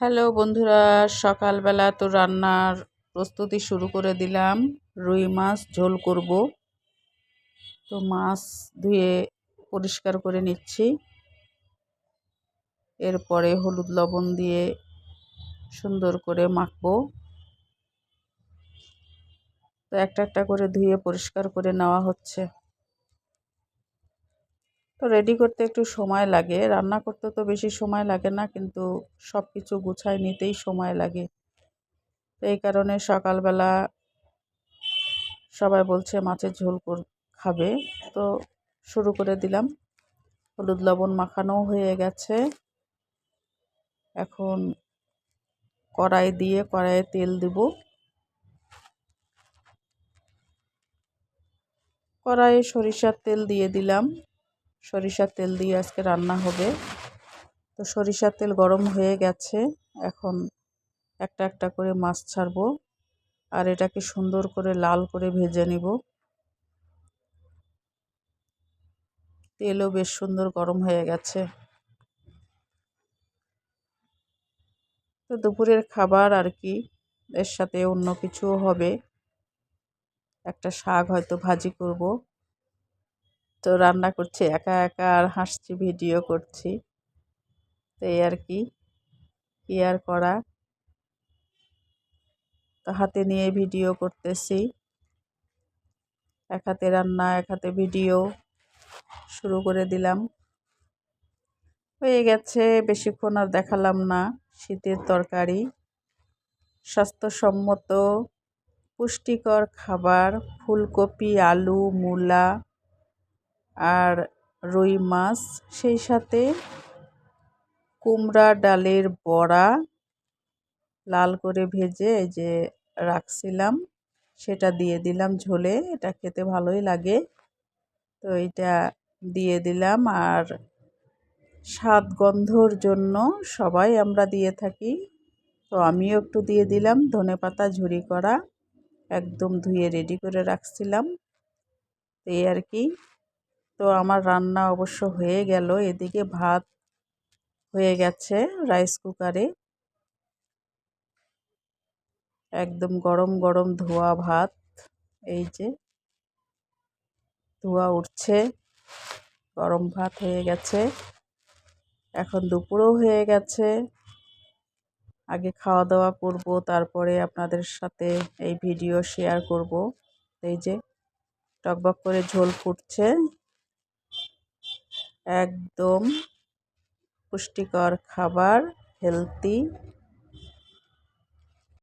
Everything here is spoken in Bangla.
হ্যালো বন্ধুরা, সকালবেলা তো রান্নার প্রস্তুতি শুরু করে দিলাম। রুই মাছ ঝোল করব। তো মাছ ধুয়ে পরিষ্কার করে নিচ্ছি। এরপরে হলুদ লবণ দিয়ে সুন্দর করে মাখবো। তো একটা একটা করে ধুয়ে পরিষ্কার করে নেওয়া হচ্ছে। তো রেডি করতে একটু সময় লাগে। রান্না করতে তো বেশি সময় লাগে না, কিন্তু সব কিছু গুছায় নিতেই সময় লাগে। তো এই কারণে সকালবেলা সবাই বলছে মাছের ঝোল খাবে। তো শুরু করে দিলাম। হলুদ লবণ মাখানোও হয়ে গেছে। এখন কড়াই দিয়ে কড়াইয়ে তেল দেব। কড়াইয়ে সরিষার তেল দিয়ে দিলাম। সরিষার তেল দিয়ে আজকে রান্না হবে। তো সরিষার তেল গরম হয়ে গেছে। এখন একটা একটা করে মাছ ছাড়বো আর এটাকে সুন্দর করে লাল করে ভেজে নিব। তেলও বেশ সুন্দর গরম হয়ে গেছে। তো দুপুরের খাবার আর কি, এর সাথে অন্য কিছুও হবে। একটা শাক হয়তো ভাজি করব। তো রান্না করছি, একা একা আর হাসছি, ভিডিও করছি। তো এই আর কি কি আর করা? তো হাতে নিয়ে ভিডিও করতেছি। এক হাতে রান্না, এক হাতে ভিডিও শুরু করে দিলাম। হয়ে গেছে, বেশিক্ষণ আর দেখালাম না, শীতের তরকারি। স্বাস্থ্যসম্মত, পুষ্টিকর খাবার, ফুলকপি, আলু, মূলা আর রুই মাছ, সেই সাথে কুমড়া ডালের বড়া লাল করে ভেজে এই যে রাখছিলাম, সেটা দিয়ে দিলাম ঝোলে, এটা খেতে ভালোই লাগে। তো এটা দিয়ে দিলাম আর স্বাদ গন্ধর জন্য সবাই আমরা দিয়ে থাকি। তো আমিও একটু দিয়ে দিলাম, ধনে পাতা, ঝুরি করা, একদম ধুয়ে রেডি করে রাখছিলাম। এই আর কি। তো আমার রান্না অবশ্য হয়ে গেল। এদিকে ভাত হয়ে গেছে রাইস কুকারে একদম গরম গরম ধোয়া ভাত। এই যে ধোয়া উঠছে, গরম ভাত হয়ে গেছে। এখন দুপুরও হয়ে গেছে। আগে খাওয়া দাওয়া করব, তারপরে আপনাদের সাথে এই ভিডিও শেয়ার করব। এই যে টকবক করে ঝোল ফুটছে। একদম পুষ্টিকর খাবার হেলদি